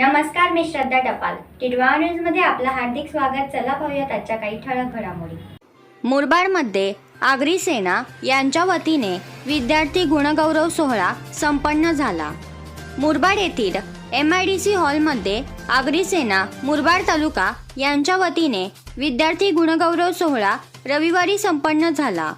मी श्रद्धा टपाल. टिडवा न्यूजमध्ये आपलं हार्दिक स्वागत. चला पाहूयात आजच्या काही ठळक घडामोडी. मुरबाडमध्ये आगरी सेना यांच्या वतीने विद्यार्थी गुणगौरव सोहळा संपन्न झाला. मुरबाड येथील एम आय डी सी हॉलमध्ये आगरी सेना मुरबाड तालुका यांच्या वतीने विद्यार्थी गुणगौरव सोहळा रविवारी संपन्न झाला.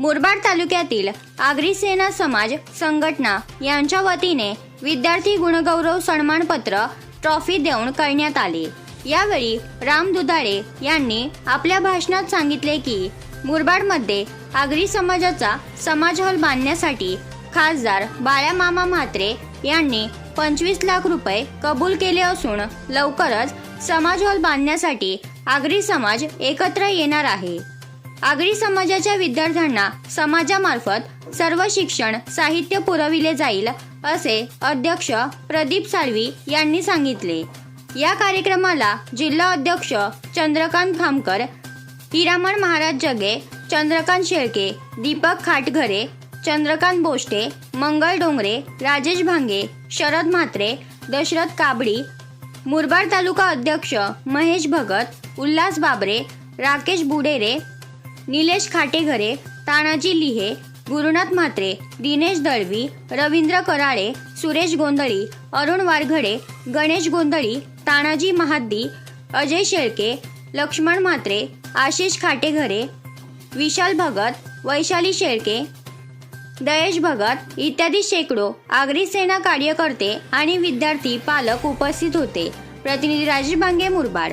मुरबाड तालुक्यातील आगरी सेना समाज संघटना यांच्या वतीने विद्यार्थी गुणगौरव सन्मानपत्र ट्रॉफी देऊन करण्यात आले. यावेळी राम दुधाळे यांनी आपल्या भाषणात सांगितले की मुरबाडमध्ये आगरी समाजाचा समाज हॉल बांधण्यासाठी खासदार बाळ्यामामा म्हात्रे यांनी पंचवीस लाख रुपये कबूल केले असून लवकरच समाज हॉल बांधण्यासाठी आगरी समाज एकत्र येणार आहे. आगरी समाजाच्या विद्यार्थ्यांना समाजामार्फत सर्व शिक्षण साहित्य पुरविले जाईल असे अध्यक्ष प्रदीप साळवी यांनी सांगितले. या कार्यक्रमाला जिल्हा अध्यक्ष चंद्रकांत खामकर हिरामण महाराज जगे चंद्रकांत शेळके दीपक खाटघरे चंद्रकांत बोष्टे मंगल डोंगरे राजेश भांगे शरद म्हात्रे दशरथ काबडी मुरबाड तालुका अध्यक्ष महेश भगत उल्हास बाबरे राकेश बुडेरे निलेश खाटेघरे तानाजी लिहे गुरुनाथ म्हात्रे दिनेश दळवी रवींद्र कराळे सुरेश गोंधळी अरुण वारघडे गणेश गोंधळी तानाजी महाद्दी अजय शेळके लक्ष्मण म्हात्रे आशिष खाटेघरे विशाल भगत वैशाली शेळके दयेश भगत इत्यादी शेकडो आगरी सेना कार्यकर्ते आणि विद्यार्थी पालक उपस्थित होते. प्रतिनिधी राजीव भांगे मुरबाड.